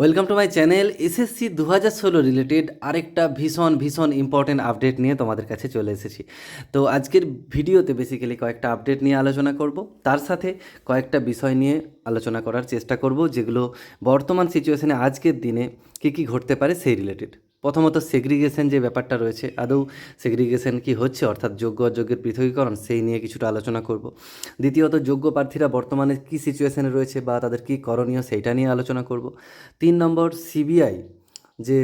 Welcome to my channel SSC দু হাজার ষোলো রিলেটেড আরেকটা ভীষণ ভীষণ ইম্পর্টেন্ট আপডেট নিয়ে তোমাদের কাছে চলে এসেছি। তো আজকের ভিডিওতে বেসিক্যালি কয়েকটা আপডেট নিয়ে আলোচনা করব। তার সাথে কয়েকটা বিষয় নিয়ে আলোচনা করার চেষ্টা করব, যেগুলো বর্তমান সিচুয়েশনে আজকের দিনে কী কী ঘটতে পারে সেই রিলেটেড প্রথমত সেগ্রিগেশন যে ব্যাপারটা রয়েছে, আদৌ সেগ্রিগেশন কি হচ্ছে? অর্থাৎ যোগ্য অযোগ্যের পৃথকীকরণ, সেই নিয়ে কিছুটা আলোচনা করব। দ্বিতীয়ত, যোগ্য প্রার্থীরা বর্তমানে কি সিচুয়েশানে রয়েছে বা তাদের কি করণীয়, সেইটা নিয়ে আলোচনা করব। তিন নম্বর সিবিআই যে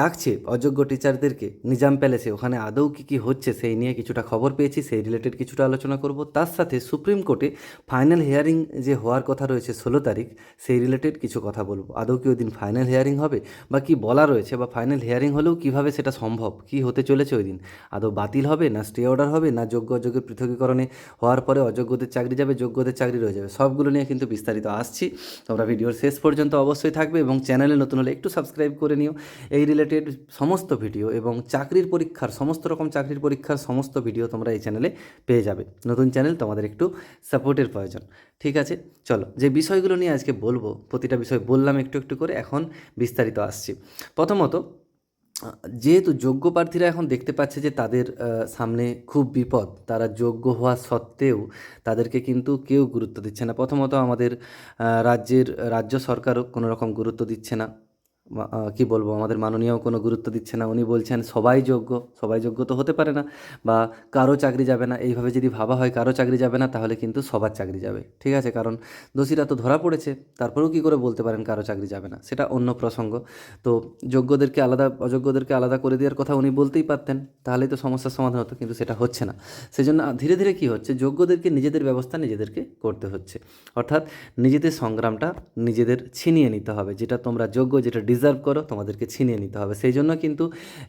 ডাকছে অযোগ্য টিচারদেরকে নিজাম প্যালেসে ওখানে আদৌ কী কী হচ্ছে সেই নিয়ে কিছুটা খবর পেয়েছি। সেই রিলেটেড কিছুটা আলোচনা করব। তার সাথে সুপ্রিম কোর্টে ফাইনাল হিয়ারিং যে হওয়ার কথা রয়েছে ষোলো তারিখ, সেই রিলেটেড কিছু কথা বলব। আদৌ কি ওই দিন ফাইনাল হিয়ারিং হবে? বা কি বলা রয়েছে? বা ফাইনাল হিয়ারিং হলেও কীভাবে সেটা সম্ভব? কি হতে চলেছে ওই দিন আদৌ বাতিল হবে না স্টে অর্ডার হবে? না যোগ্য অযোগ্যের পৃথকীকরণে হওয়ার পরে অযোগ্যদের চাকরি যাবে, যোগ্যদের চাকরি রয়ে যাবে? সবগুলো নিয়ে কিন্তু বিস্তারিত আসছি। তোমরা ভিডিওর শেষ পর্যন্ত অবশ্যই থাকবে এবং চ্যানেলে নতুন হলে একটু সাবস্ক্রাইব করে নিও। এই রিলেটেড সমস্ত ভিডিও এবং চাকরির পরীক্ষার, সমস্ত রকম চাকরির পরীক্ষার সমস্ত ভিডিও তোমরা এই চ্যানেলে পেয়ে যাবে। নতুন চ্যানেল তোমাদের একটু সাপোর্টের প্রয়োজন। ঠিক আছে? চলো, যে বিষয়গুলো নিয়ে আজকে বলব, প্রতিটা বিষয় বললাম একটু একটু করে, এখন বিস্তারিত আসছি। প্রথমত, যেহেতু যোগ্য প্রার্থীরা এখন দেখতে পাচ্ছে যে তাদের সামনে খুব বিপদ, তারা যোগ্য হওয়া সত্ত্বেও তাদেরকে কিন্তু কেউ গুরুত্ব দিচ্ছে না। প্রথমত আমাদের রাজ্যের, রাজ্য সরকারও কোনো রকম গুরুত্ব দিচ্ছে না। কি বলব, আমাদের মাননীয় কোনো গুরুত্ব দিচ্ছে না। উনি বলছেন, সবাই যোগ্য সবাই যোগ্য তো হতে পারে না, বা কারও চাকরি যাবে না। এইভাবে যদি ভাবা হয়, কারও চাকরি যাবে না, তাহলে কিন্তু সবার চাকরি যাবে, ঠিক আছে? কারণ দোষীরা তো ধরা পড়েছে, তারপরেও কি করে বলতে পারেন কারও চাকরি যাবে না? সেটা অন্য প্রসঙ্গ। তো যোগ্যদেরকে আলাদা, অযোগ্যদেরকে আলাদা করে দেওয়ার কথা উনি বলতেই পারতেন, তাহলেই তো সমস্যার সমাধান হতো, কিন্তু সেটা হচ্ছে না। সেই জন্য ধীরে ধীরে কী হচ্ছে, যোগ্যদেরকে নিজেদের ব্যবস্থা নিজেদেরকে করতে হচ্ছে। অর্থাৎ নিজেদের সংগ্রামটা নিজেদের ছিনিয়ে নিতে হবে, যেটা তোমরা যোগ্য, যেটা ডিজার্ভ করো, তোমাদেরকে ছিনিয়ে নিতে হবে। সেই জন্য কিন্তু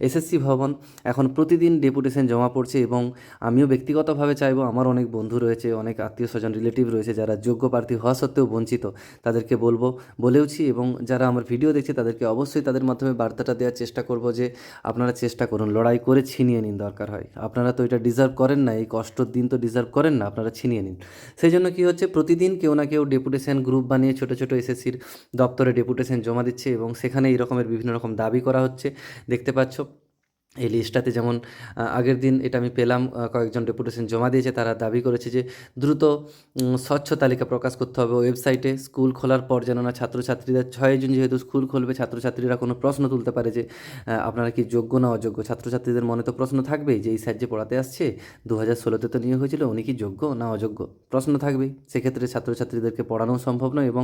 এসএসসি ভবন এখন প্রতিদিন ডেপুটেশন জমা পড়ছে এবং আমিও ব্যক্তিগতভাবে চাইব, আমার অনেক বন্ধু রয়েছে, অনেক আত্মীয় স্বজন রিলেটিভ রয়েছে যারা যোগ্য প্রার্থী হওয়া সত্ত্বেও বঞ্চিত, তাদেরকে বলব, বলেওছি এবং যারা আমার ভিডিও দেখছে তাদেরকে অবশ্যই তাদের মাধ্যমে বার্তাটা দেওয়ার চেষ্টা করব যে আপনারা চেষ্টা করুন, লড়াই করে ছিনিয়ে নিন দরকার হয়। আপনারা তো এটা ডিজার্ভ করেন না, এই কষ্টর দিন তো ডিজার্ভ করেন না, আপনারা ছিনিয়ে নিন। সেই জন্য কী হচ্ছে, প্রতিদিন কেউ না কেউ ডেপুটেশন গ্রুপ বানিয়ে ছোটো ছোটো এসএসসির দপ্তরে ডেপুটেশন জমা দিচ্ছে এবং সেখানে এই রকমের বিভিন্ন রকম দাবি করা হচ্ছে। দেখতে পাচ্ছ এই লিস্টটাতে যেমন আগের দিন এটা আমি পেলাম কয়েকজন ডেপুটেশন জমা দিয়েছে, তারা দাবি করেছে যে দ্রুত স্বচ্ছ তালিকা প্রকাশ করতে হবে ওয়েবসাইটে। স্কুল খোলার পর যেন না ছাত্রছাত্রীরা, ছয় জুন যেহেতু স্কুল খুলবে, ছাত্রছাত্রীরা কোনো প্রশ্ন তুলতে পারে যে আপনারা কি যোগ্য না অযোগ্য? ছাত্রছাত্রীদের মনে তো প্রশ্ন থাকবেই যে, এই স্যার যে পড়াতে আসছে দু হাজার ষোলোতে তো নিয়োগ হয়েছিল, উনি কি যোগ্য না অযোগ্য? প্রশ্ন থাকবেই। সেক্ষেত্রে ছাত্রছাত্রীদেরকে পড়ানো সম্ভব নয় এবং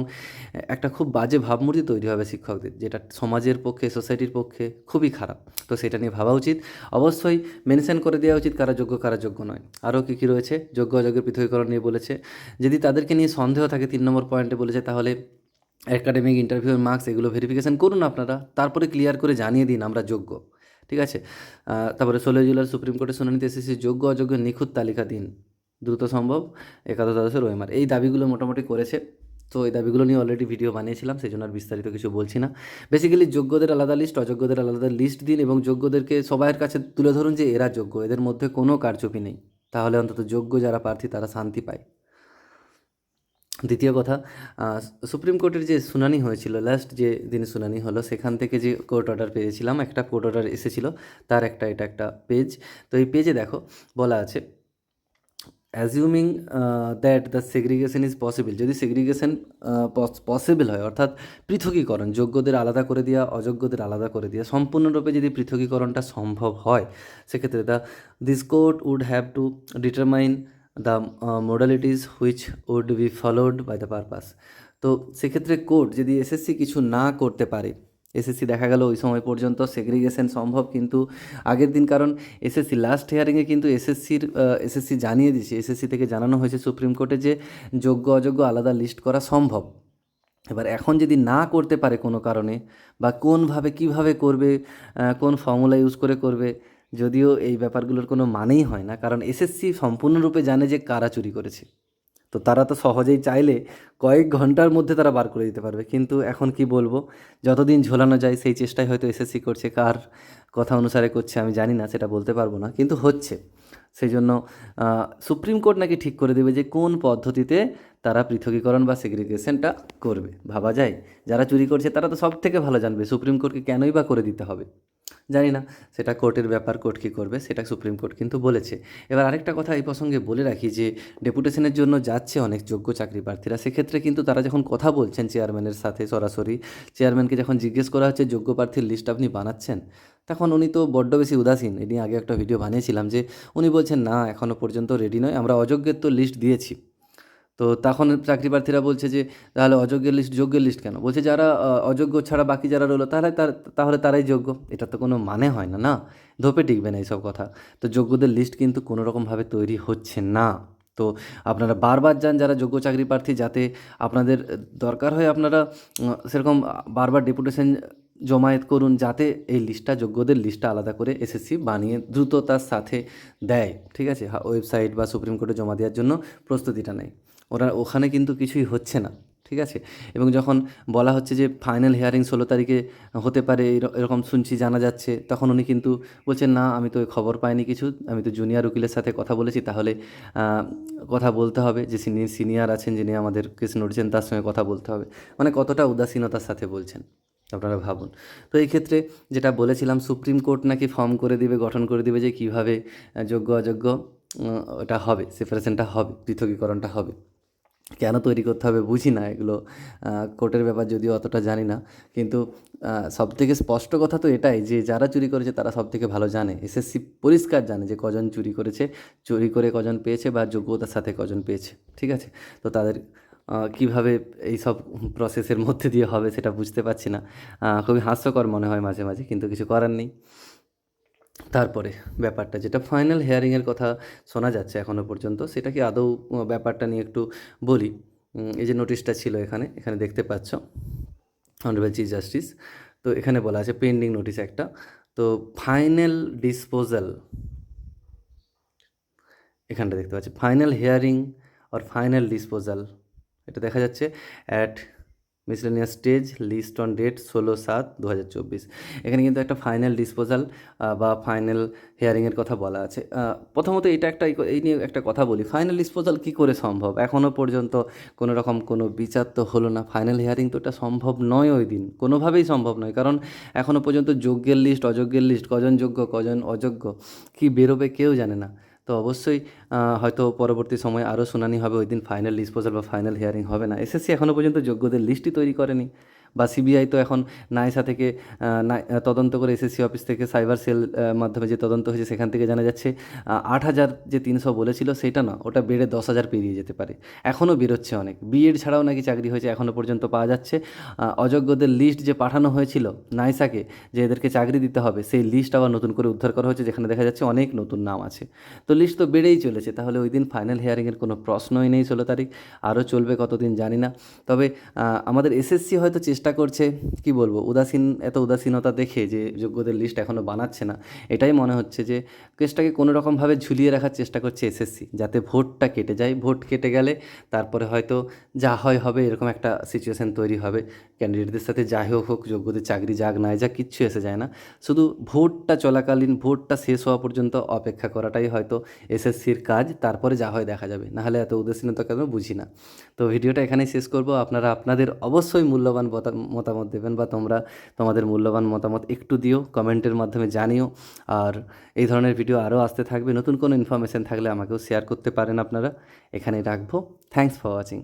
একটা খুব বাজে ভাবমূর্তি তৈরি হবে শিক্ষকদের, যেটা সমাজের পক্ষে সোসাইটির পক্ষে খুবই খারাপ। তো সেটা নিয়ে ভাবা উচিত। অবশ্যই মেনশন করে দেওয়া উচিত কারা যোগ্য কারা যোগ্য নয়। আরও কী কী রয়েছে? যোগ্য, অযোগ্যের পৃথকীকরণ নিয়ে বলেছে। যদি তাদেরকে নিয়ে সন্দেহ থাকে তিন নম্বর পয়েন্টে বলেছে, তাহলে একাডেমিক ইন্টারভিউর মার্কস এগুলো ভেরিফিকেশন করুন আপনারা। তারপরে ক্লিয়ার করে জানিয়ে দিন আমরা যোগ্য। ঠিক আছে? তারপরে ষোলোই জুলাই সুপ্রিম কোর্টের শুনানিতে এসেছি যোগ্য, অযোগ্য নিখুঁত তালিকা দিন। দ্রুত সম্ভব একাদশ দ্বাদশের ওয়েমার এই দাবিগুলো মোটামুটি করেছে। তো এই দাবিগুলো নিয়ে অলরেডি ভিডিও বানিয়েছিলাম, সেই জন্য আর বিস্তারিত কিছু বলছি না। বেসিক্যালি যোগ্যদের আলাদা লিস্ট অযোগ্যদের আলাদা লিস্ট দিন এবং যোগ্যদেরকে সবাইয়ের কাছে তুলে ধরুন যে এরা যোগ্য, এদের মধ্যে কোনো কারচুপি নেই। তাহলে অন্তত যোগ্য যারা প্রার্থী তারা শান্তি পায়। দ্বিতীয় কথা সুপ্রিম কোর্টের যে শুনানি হয়েছিল লাস্ট যে দিন শুনানি হলো, সেখান থেকে যে কোর্ট অর্ডার পেয়েছিলাম, একটা কোর্ট অর্ডার এসেছিল, তার একটা, এটা একটা পেজ তো এই পেজে দেখো, বলা আছে assuming that the segregation is possible যদি সেগ্রিগেশন পসিবল হয়, অর্থাৎ পৃথকীকরণ, যোগ্যদের আলাদা করে দেওয়া অযোগ্যদের আলাদা করে দেওয়া সম্পূর্ণরূপে যদি পৃথকীকরণটা সম্ভব হয়, সেক্ষেত্রে the this court would have to determine the modalities which would be followed by the purpose তো সেক্ষেত্রে কোর্ট যদি এসএসসি কিছু না করতে পারে এসএসসি দেখা গেল, ওই সময় পর্যন্ত সেগ্রিগেশন সম্ভব, কিন্তু আগের দিন কারণ এসএসসি লাস্ট হিয়ারিংয়ে কিন্তু এসএসসির এসএসসি জানিয়ে দিয়েছে এসএসসি থেকে জানানো হয়েছে সুপ্রিম কোর্টে যে যোগ্য, অযোগ্য আলাদা লিস্ট করা সম্ভব। এবার এখন যদি না করতে পারে কোনো কারণে, বা কোনভাবে, কীভাবে করবে কোন ফর্মুলা ইউজ করে করবে, যদিও এই ব্যাপারগুলোর কোনো মানেই হয় না, কারণ এসএসসি সম্পূর্ণরূপে জানে যে কারা চুরি করেছে। তো তারা তো সহজেই চাইলে কয়েক ঘণ্টার মধ্যে তারা বার করে দিতে পারবে। কিন্তু এখন কি বলব? যতদিন ঝোলানো যায়, সেই চেষ্টাই হয়তো এসএসসি করছে, কার কথা অনুসারে করছে আমি জানি না, সেটা বলতে পারব না। কিন্তু হচ্ছে সেই জন্য সুপ্রিম কোর্ট নাকি ঠিক করে দেবে যে কোন পদ্ধতিতে তারা পৃথকীকরণ বা সেগ্রিগেশনটা করবে। ভাবা যায়, যারা চুরি করছে তারা তো সব থেকে ভালো জানবে সুপ্রিম কোর্টকে কেনই বা করে দিতে হবে। জানি না, সেটা কোর্টের ব্যাপার, কোর্ট কী করবে, সেটা সুপ্রিম কোর্ট কিন্তু বলেছে। এবার আরেকটা কথা এই প্রসঙ্গে বলে রাখি যে, ডেপুটেশনের জন্য যাচ্ছে অনেক যোগ্য চাকরি প্রার্থীরা। সেক্ষেত্রে কিন্তু তারা যখন কথা বলছেন চেয়ারম্যানের সাথে সরাসরি, চেয়ারম্যানকে যখন জিজ্ঞেস করা হচ্ছে, যোগ্য প্রার্থীর লিস্ট আপনি বানাচ্ছেন? তখন উনি তো বড্ড বেশি উদাসীন। এ নিয়ে আগে একটা ভিডিও বানিয়েছিলাম যে, উনি বলছেন, না এখনও পর্যন্ত রেডি নয়, আমরা অযোগ্যের তো লিস্ট দিয়েছি। তো তখন চাকরি প্রার্থীরা বলছে যে, তাহলে অযোগ্যের লিস্ট যোগ্যের লিস্ট কেন? বলছে যারা অযোগ্য ছাড়া বাকি যারা রইল, তাহলে তাহলে তারাই যোগ্য। এটা তো কোনো মানে হয় না না? ধোপে টিকবে না এইসব কথা। তো যোগ্যদের লিস্ট কিন্তু কোনো রকমভাবে তৈরি হচ্ছে না। তো আপনারা বারবার যান যারা যোগ্য চাকরি প্রার্থী, যাতে আপনাদের দরকার হয় আপনারা সেরকম বারবার ডেপুটেশন জমায়েত করুন, যাতে এই লিস্টটা যোগ্যদের লিস্টটা আলাদা করে এসএসসি বানিয়ে দ্রুততার সাথে দেয়। ঠিক আছে? ওয়েবসাইট বা সুপ্রিম কোর্টে জমা দেওয়ার জন্য প্রস্তুতিটা নেয়। ওরা ওখানে কিন্তু কিছুই হচ্ছে না, ঠিক আছে? এবং যখন বলা হচ্ছে যে ফাইনাল হিয়ারিং ষোলো তারিখে হতে পারে, এর- এরকম শুনছি, জানা যাচ্ছে, তখন উনি কিন্তু বলছেন, না, আমি তো খবর পাইনি কিছু, আমি তো জুনিয়র উকিলের সাথে কথা বলেছি, তাহলে কথা বলতে হবে। যে যিনি সিনিয়র আছেন যিনি আমাদের কেস নড়ছেন তার সঙ্গে কথা বলতে হবে। মানে কতটা উদাসীনতার সাথে বলছেন, আপনারা ভাবুন। তো এই ক্ষেত্রে যেটা বলেছিলাম, সুপ্রিম কোর্ট নাকি ফর্ম করে দিবে, গঠন করে দিবে যে কীভাবে যোগ্য, অযোগ্য ওটা হবে সেপারেশনটা হবে, পৃথকীকরণটা হবে। কেন তৈরি করতে হবে বুঝি না এগুলো কোর্টের ব্যাপার যদিও অতটা জানি না। কিন্তু সব থেকে স্পষ্ট কথা তো এটাই যে যারা চুরি করেছে তারা সব থেকে ভালো জানে। এসএসসি পরিষ্কার জানে যে কজন চুরি করেছে, চুরি করে কজন পেয়েছে বা যোগ্যতার সাথে কজন পেয়েছে, ঠিক আছে? তো তাদের কীভাবে এই সব প্রসেসের মধ্যে দিয়ে হবে সেটা বুঝতে পারছি না। খুবই হাস্যকর মনে হয় মাঝে মাঝে, কিন্তু কিছু করার নেই। তারপরে ব্যাপারটা, যেটা ফাইনাল হেয়ারিংয়ের কথা শোনা যাচ্ছে এখনও পর্যন্ত, সেটা কি আদৌ ব্যাপারটা নিয়ে একটু বলি। এই যে নোটিশটা ছিল এখানে এখানে দেখতে পাচ্ছ অনারেবল চিফ জাস্টিস তো এখানে বলা আছে পেন্ডিং নোটিশ একটা, তো ফাইনাল ডিসপোজাল এখানটা দেখতে পাচ্ছি ফাইনাল হিয়ারিং আর ফাইনাল ডিসপোজাল এটা দেখা যাচ্ছে at miscellaneous stage list on date ষোলো সাত দু হাজার চব্বিশ। এখানে কিন্তু একটা ফাইনাল ডিসপোজাল বা ফাইনাল হিয়ারিংয়ের কথা বলা আছে। প্রথমত এটা একটা এই নিয়ে একটা কথা বলি। ফাইনাল ডিসপোজাল কী করে সম্ভব? এখনও পর্যন্ত কোনো রকম কোনো বিচার তো হলো না। ফাইনাল হিয়ারিং তো এটা সম্ভব নয় ওই দিন। কোনোভাবেই সম্ভব নয়। কারণ এখনও পর্যন্ত যোগ্যের লিস্ট অযোগ্যের লিস্ট কজন যোগ্য, কজন অযোগ্য, কি বেরোবে কেউ জানে না। তো অবশ্যই হয়তো পরবর্তী সময়ে আরও শুনানি হবে, ওই দিন ফাইনাল ডিসপোজাল বা ফাইনাল হিয়ারিং হবে না। এসএসসি এখনও পর্যন্ত যোগ্যদের লিস্টই তৈরি করেনি। বা সিবিআই তো এখন নাইসা থেকে তদন্ত করে এসএসসি অফিস থেকে সাইবার সেল মাধ্যমে যে তদন্ত হয়েছে সেখান থেকে জানা যাচ্ছে আট হাজার যে তিনশো বলেছিল সেটা না, ওটা বেড়ে দশ হাজার পেরিয়ে যেতে পারে। এখনও বেরোচ্ছে অনেক। বিএড ছাড়াও নাকি চাকরি হয়েছে এখনও পর্যন্ত পাওয়া যাচ্ছে। অযোগ্যদের লিস্ট যে পাঠানো হয়েছিল নাইসাকে, যে এদেরকে চাকরি দিতে হবে, সেই লিস্ট আবার নতুন করে উদ্ধার করা হয়েছে, যেখানে দেখা যাচ্ছে অনেক নতুন নাম আছে। তো লিস্ট তো বেড়েই চলেছে, তাহলে ওই দিন ফাইনাল হিয়ারিংয়ের কোনো প্রশ্নই নেই ষোলো তারিখ, আরও চলবে কতদিন জানি না। তবে আমাদের এসএসসি হয়তো চেষ্টা করছে, কি বলব, উদাসীন, এত উদাসীনতা দেখে যে যোগ্যদের লিস্ট এখনও বানাচ্ছে না, এটাই মনে হচ্ছে যে কেসটাকে কোনো রকমভাবে ঝুলিয়ে রাখার চেষ্টা করছে এসএসসি যাতে ভোটটা কেটে যায়। ভোট কেটে গেলে তারপরে হয়তো যা হয় হবে, এরকম একটা সিচুয়েশান তৈরি হবে। ক্যান্ডিডেটদের সাথে যাই হোক হোক, যোগ্যদের চাকরি যাক না যাক, কিচ্ছু এসে যায় না। শুধু ভোটটা চলাকালীন, ভোটটা শেষ হওয়া পর্যন্ত অপেক্ষা করাটাই হয়তো এসএসসির কাজ, তারপরে যা হয় দেখা যাবে। নাহলে এত উদাসীনতা কেন বুঝি না। তো ভিডিওটা এখানেই শেষ করব। আপনারা, আপনাদের অবশ্যই মূল্যবান মতামত দেবেন বা তোমরা তোমাদের মূল্যবান মতামত একটু দিও, কমেন্টের মাধ্যমে জানিও। আর এই ধরনের ভিডিও আরও আসতে থাকবে। নতুন কোনো ইনফরমেশান থাকলে আমাকেও শেয়ার করতে পারেন আপনারা। এখানেই রাখব। Thanks for watching